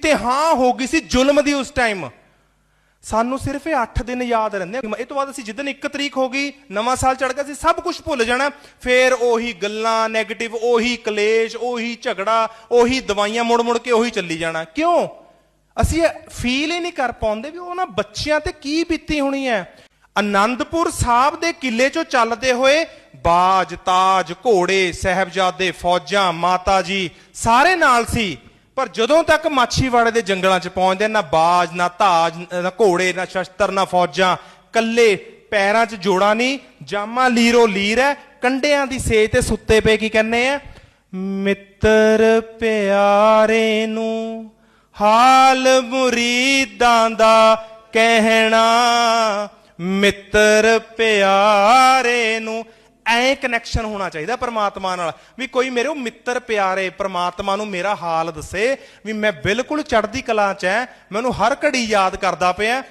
ਕਿਤੇ ਹਾਂ ਹੋ ਗਈ ਸੀ ਜ਼ੁਲਮ ਦੀ ਉਸ ਟਾਈਮ ਸਾਨੂੰ ਸਿਰਫ ਇਹ 8 ਦਿਨ ਯਾਦ ਰਹਿੰਦੇ ਇਹ ਤੋਂ ਬਾਅਦ ਅਸੀਂ ਜਿੱਦਨ 1 ਤਰੀਕ ਹੋ ਗਈ, ਨਵਾਂ ਸਾਲ ਚੜ ਗਿਆ ਸੀ, ਸਭ ਕੁਝ ਭੁੱਲ ਜਾਣਾ। ਫੇਰ ਉਹੀ ਗੱਲਾਂ 네ਗੇਟਿਵ ਉਹੀ ਕਲੇਸ਼, ਉਹੀ ਝਗੜਾ, ਉਹੀ ਦਵਾਈਆਂ ਮੁੜ ਮੁੜ ਕੇ ਉਹੀ ਚੱਲੀ ਜਾਣਾ। ਕਿਉਂ? ਅਸੀਂ ਫੀਲ ਹੀ ਨਹੀਂ ਕਰ ਪਾਉਂਦੇ ਵੀ ਉਹਨਾਂ ਬੱਚਿਆਂ ਤੇ ਕੀ ਬੀਤੀ ਹੋਣੀ ਹੈ। ਆਨੰਦਪੁਰ ਸਾਹਿਬ ਦੇ ਕਿਲੇ ਚੋਂ ਚੱਲਦੇ ਹੋਏ ਬਾਜ, ਤਾਜ, ਘੋੜੇ, ਸਹਿਬਜ਼ਾਦੇ, ਫੌਜਾਂ, ਮਾਤਾ ਜੀ ਸਾਰੇ ਨਾਲ ਸੀ। ਪਰ ਜਦੋਂ ਤੱਕ ਮਾਛੀਵਾੜੇ ਦੇ ਜੰਗਲਾਂ 'ਚ ਪਹੁੰਚਦੇ, ਨਾ ਬਾਜ, ਨਾ ਤਾਜ, ਨਾ ਘੋੜੇ, ਨਾ ਸ਼ਸਤਰ, ਨਾ ਫੌਜਾਂ ਕੱਲੇ ਪੈਰਾਂ 'ਚ ਜੋੜਾ ਨਹੀਂ, ਜਾਮਾ ਲੀਰੋ ਲੀਰ ਹੈ, ਕੰਡਿਆਂ ਦੀ ਸੇਜ ਤੇ ਸੁੱਤੇ ਪਏ ਕੀ ਕਹਿੰਦੇ ਆ? ਮਿੱਤਰ ਪਿਆਰੇ ਨੂੰ ਹਾਲ ਮੁਰੀਦਾਂ ਦਾ ਕਹਿਣਾ, ਮਿੱਤਰ ਪਿਆਰੇ ਨੂੰ ਐਂ ਕਨੈਕਸ਼ਨ ਹੋਣਾ ਚਾਹੀਦਾ ਪਰਮਾਤਮਾ ਨਾਲ, ਵੀ ਕੋਈ ਮੇਰੇ ਉਹ ਮਿੱਤਰ ਪਿਆਰੇ, ਪਰਮਾਤਮਾ ਨੂੰ ਮੇਰਾ ਹਾਲ ਦੱਸੇ, ਵੀ ਮੈਂ ਬਿਲਕੁਲ ਚੜ੍ਹਦੀ ਕਲਾ 'ਚ ਐ ਮੈਨੂੰ ਹਰ ਘੜੀ ਯਾਦ ਕਰਦਾ ਪਿਆ